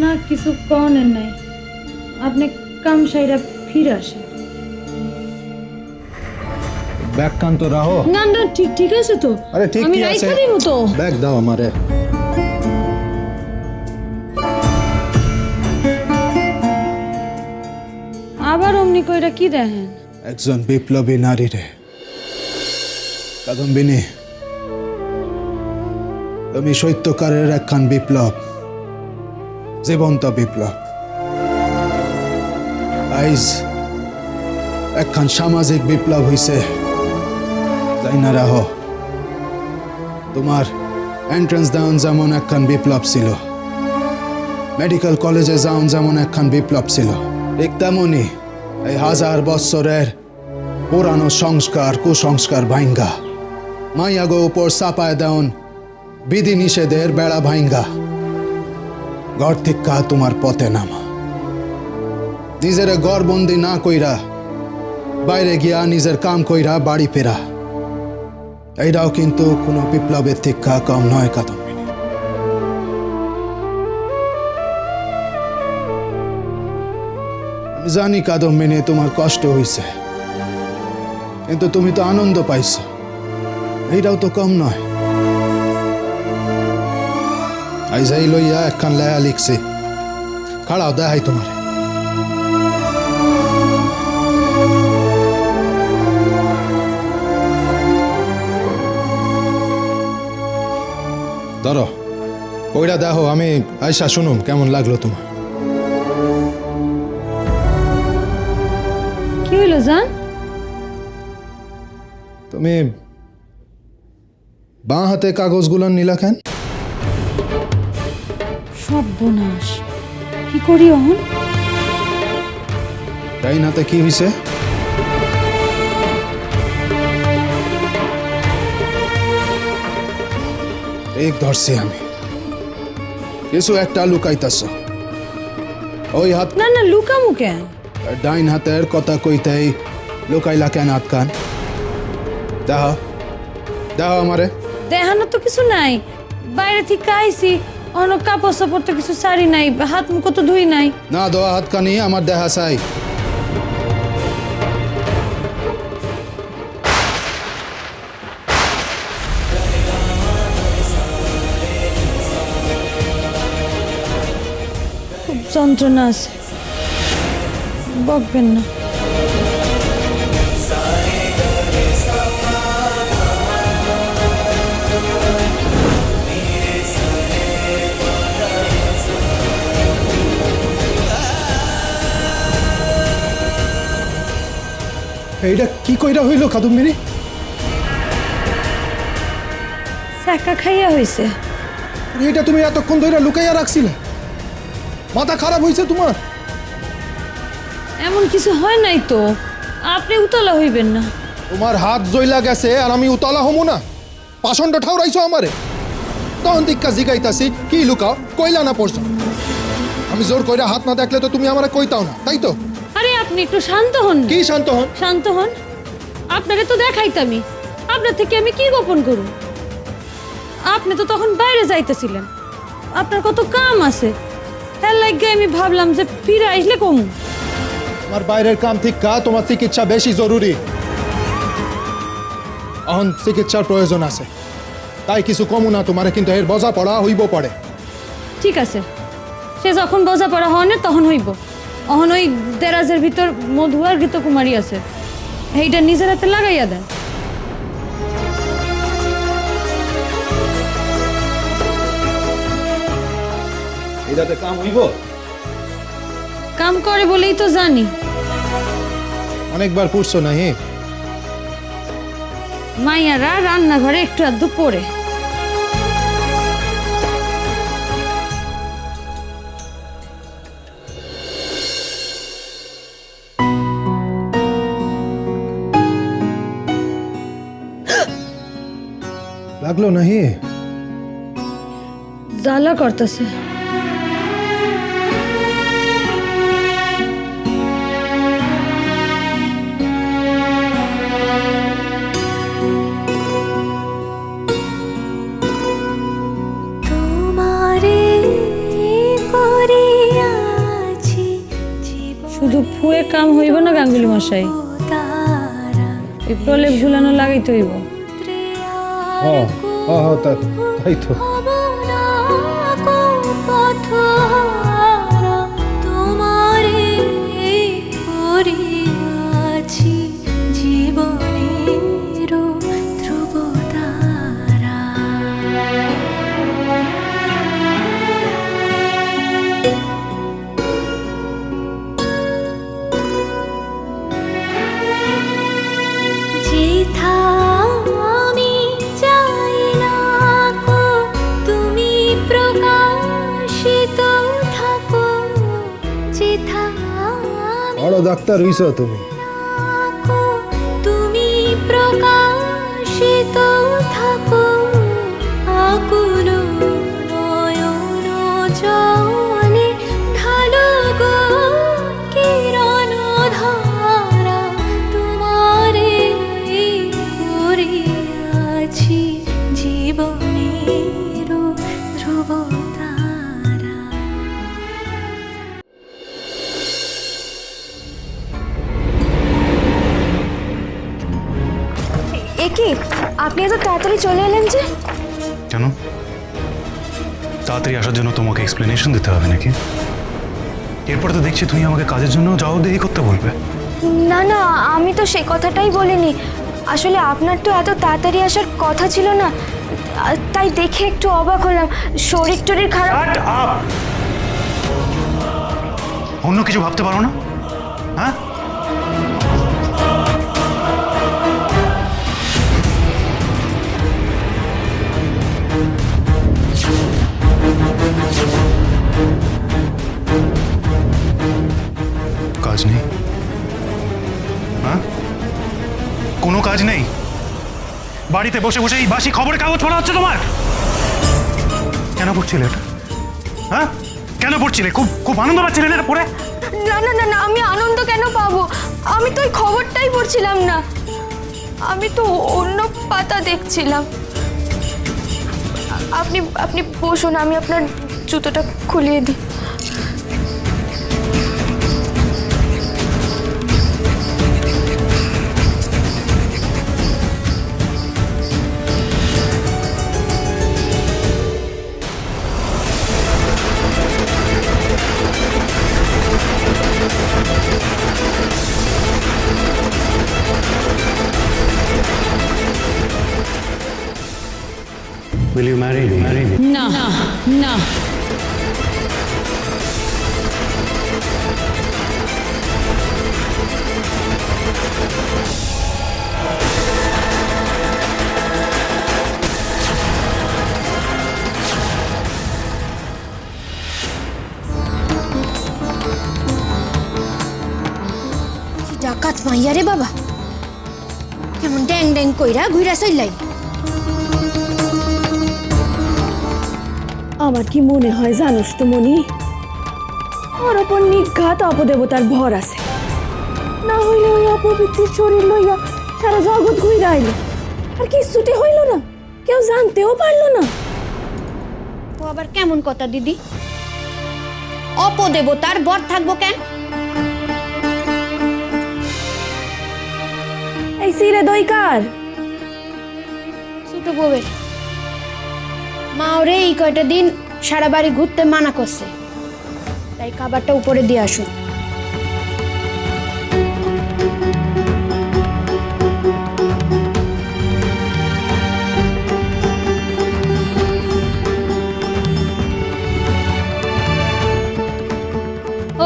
না কিছু কনের নাই। আপনি কাম সাইরা ফিরে আসেন। ব্যাগ কান তো রাহো। না না ঠিক ঠিক আছে তো। আরে ঠিক আমি আছে রাইখা দিব তো। ব্যাগ দাও আমারে। আবার অমনি কইরা কি দেখেন? একজন বিপ্লবী নারী রে। কাদম্বিনী তুমি সত্যকারের একখান বিপ্লব। জীবন্ত বিপ্লব। আইজ একখান সামাজিক বিপ্লব হইছে। তাই না রাহ, তোমার এন্ট্রান্স দেওয়ান যেমন একখান বিপ্লব ছিল। মেডিকেল কলেজে যাওন যেমন একখান বিপ্লব ছিল। ঠিক তেমনই এই হাজার বৎসরের পুরানো সংস্কার, কুসংস্কার ভাইঙ্গা। মাইয়াগো উপর চাপায় দেওন বিধি নিষেধের বেড়া ভাইঙ্গা। ঘর থেকে তোমার পথে নামা। নিজের গড়বন্দি না কইরা, বাইরে গিয়া নিজের কাম কইরা বাড়ি ফেরা। এইটাও কিন্তু কোনো বিপ্লবের শিক্ষা কম নয় আমি জানি মেনে তোমার কষ্ট হইছে। কিন্তু তুমি তো আনন্দ পাইছ। এইটাও তো কম নয়। আইজাই লইয়া একখান লেয়া লিখছে। খাড়াও দেখাই তোমার। ধরো ওইটা দেখো আমি আয়সা শুনুম কেমন লাগল তোমার। কি হইল জান? তুমি বাঁ হাতে কাগজগুলো নিলা কেন? সব বোনাস কি করি অহন? ডাইন হাতে কি হয়েছে এক ধরছি আমি। কিছু একটা লুকাইতাছ। ওই হাত না না লুকামু কেন? ডাইন হাতের কথা কইতেই লুকাইলা কেন হাত কান? দেহ দেহ আমারে। দেখানো তো কিছু নাই। বাইরে থেকে আইছি। অন্য কাপড় সাপড় তো কিছু শাড়ি নাই হাত মুখ তো ধুই নাই। না দোয়া হাত কানি আমার দেহা চাই। খুব যন্ত্রণা আছে। বকবেন না। এইটা কি কইরা হইল কাদম্বিনী? চাকা খাইয়া হয়েছে এটা তুমি এতক্ষণ ধরে লুকাইয়া রাখছিলে। মাথা খারাপ হয়েছে তোমার। এমন কিছু হয় নাই তো। আপনি উতলা হইবেন না। তোমার হাত জইলা গেছে আর আমি উতলা হমু না। পাষণ্ড ঠাউরাইছো আমারে। তখন দিক্কা জিগাইতাছি কি লুকাও? কইলা না পড়ছো? আমি জোর কইরা হাত না দেখলে তো তুমি আমারে কইতাও না তাই তো? আপনি একটু শান্ত হন। না। কি শান্ত হন? শান্ত হন? আপনারে তো দেখাইতামই। আপনার থেকে আমি কি গোপন করব আপনি তো তখন বাইরে যাইতেছিলেন। আপনার কত কাম আছে। তার লাগে আমি ভাবলাম যে ফিরে আসলে কম। আমার বাইরের কাম ঠিকা তোমার চিকিৎসা বেশি জরুরি। এখন চিকিৎসার প্রয়োজন আছে। তাই কিছু কমু না তোমারে কিন্তু এর বোঝা পড়া হইব পড়ে ঠিক আছে। সে যখন বোঝা পড়া হনে তখন হইব। অহন ওই দেরাজের ভিতর মধু আর গীতকুমারী আছে। এইটা নিজের হাতে লাগাইয়া দেন। এটাতে কাম হইব? কাম করে বলেই তো জানি। অনেকবার পুষছো নাহি? মাইয়ারা রান্নাঘরে একটু আধটু পড়ে। লাগল নাহি? জ্বালা করতেছে। তোমারে করে ফুয়ে কাম হইব না গাঙ্গুলি মশাই? এই প্রলেপ ঝুলানো লাগাইতে হইব। হ্যাঁ হ্যাঁ তাই তো তোমারে ডাক্তার হইছ তুমি? তুমি প্রকাশিত থাকো। কি? আপনি এত তাড়াতাড়ি চলে এলেন যে? কেন? তাড়াতাড়ি আসার জন্য তোমাকে এক্সপ্লেনেশন দিতে হবে নাকি? এরপরে তো দেখছি তুমি আমাকে কাজের জন্য যাও দেরি করতে বলবে। না না আমি তো সে কথাটাই বলিনি। আসলে আপনার তো এত তাড়াতাড়ি আসার কথা ছিল না। তাই দেখে একটু অবাক হলাম। শরীর টরীর খারাপ! অন্য কিছু ভাবতে পারো না? হ্যাঁ? কাজ নেই। বাড়িতে বসে বসে এই বাসি খবরের কাগজ পড়া হচ্ছে তোমার? কেন পড়ছিলে এটা? হ্যাঁ? কেন পড়ছিলে? খুব খুব আনন্দ পাচ্ছিলে না এটা পড়ে? না না না না, আমি আনন্দ কেন পাবো? আমি তো ওই খবরটাই পড়ছিলাম না। আমি তো অন্য পাতা দেখছিলাম। আপনি আপনি বসুন, আমি আপনার জুতোটা খুলিয়ে দিই। Will you marry me? Marry me? না না ডাকাত মাইয়া রে বাবা? কেমন ড্যাং ড্যাং কইরা ঘুরা চললাই আমার কি মনে হয় জানোস তো মনি? ওর ওপর নিঘাত অপদেবতার ভর আছে। না হইলে ওই অপবিত্র শরীর লইয়া সারা জগৎ ঘুরে আইল। আর কিছুটি হইল না। কেউ জানতেও পারল না। ও আবার কেমন কথা দিদি? অপদেবতার বর থাকব কেন? এই সিরে দইকার। ছোট বউয়ের। মা ওরে এই কয়টা দিন সারা বাড়ি ঘুরতে মানা করছে। তাই খাবারটা উপরে দিয়ে আসুন।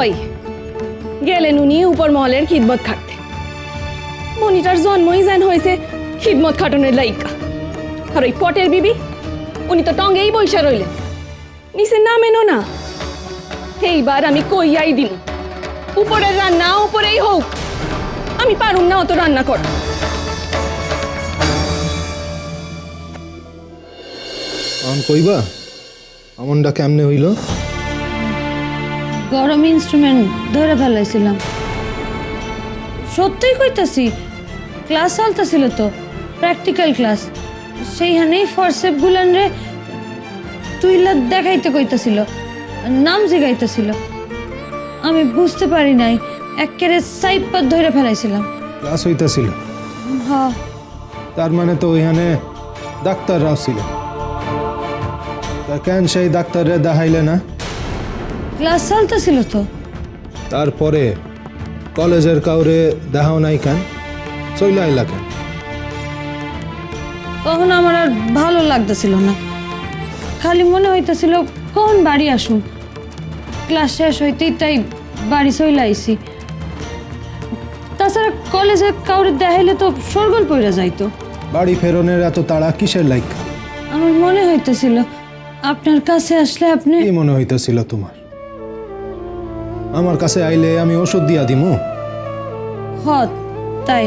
ওই, গেলেন উনি উপর মহলের খিদমত খাটতে। মনিটার জন্মই যেন হয়েছে খিদমত খাটনের লাইকা। আর ওই পটের বিবি উনি তো টঙ্গেই বৈশা রইলেন। নিচে নামেনও না। এইবার আমি কইয়াই দিন উপরের রান্না উপরেই হোক। আমি পারুম না অত রান্না কর। আম কইবা? আমনটা কেমনে হইল? গরম ইনস্ট্রুমেন্ট ধরে ফেলাইছিলাম। সত্যিই কইতাছি ক্লাস চলতেছিল তো প্র্যাকটিক্যাল ক্লাস সেইখানেই ফরসেপ গুলান রে তুইলা দেখাইতে কইতাছিল নাম জিগাইতেছিল। আমি বুঝতে পারি নাই একেরে সাইপাত ধরে ফেলাইছিলাম। ক্লাস হইতেছিল। হ্যাঁ। তার মানে তো ওইখানে ডাক্তাররাও ছিল। তা কেন সেই ডাক্তাররে দেখাইলে না? ক্লাস চলতেছিল তো। তারপরে কলেজের কাউরে দেখাও নাই কেন? চইলা আইলা কেন? তখন আমার আর ভালো লাগতেছিল না। খালি মনে হইতেছিল কখন বাড়ি আসুন ক্লাস শেষ হইতেই তাই বাড়ি চলে আইছি। তাছাড়া কলেজে কাউরে দেখাইলে তো সরগোল পড়ে যাইতো। বাড়ি ফেরনের এত তাড়া কিসের লাইক? আমার মনে হইতেছিল আপনার কাছে আসলে আপনি কি মনে হইতেছিল তোমার? আমার কাছে আইলে আমি ওষুধ দিয়া দিমু? হত তাই।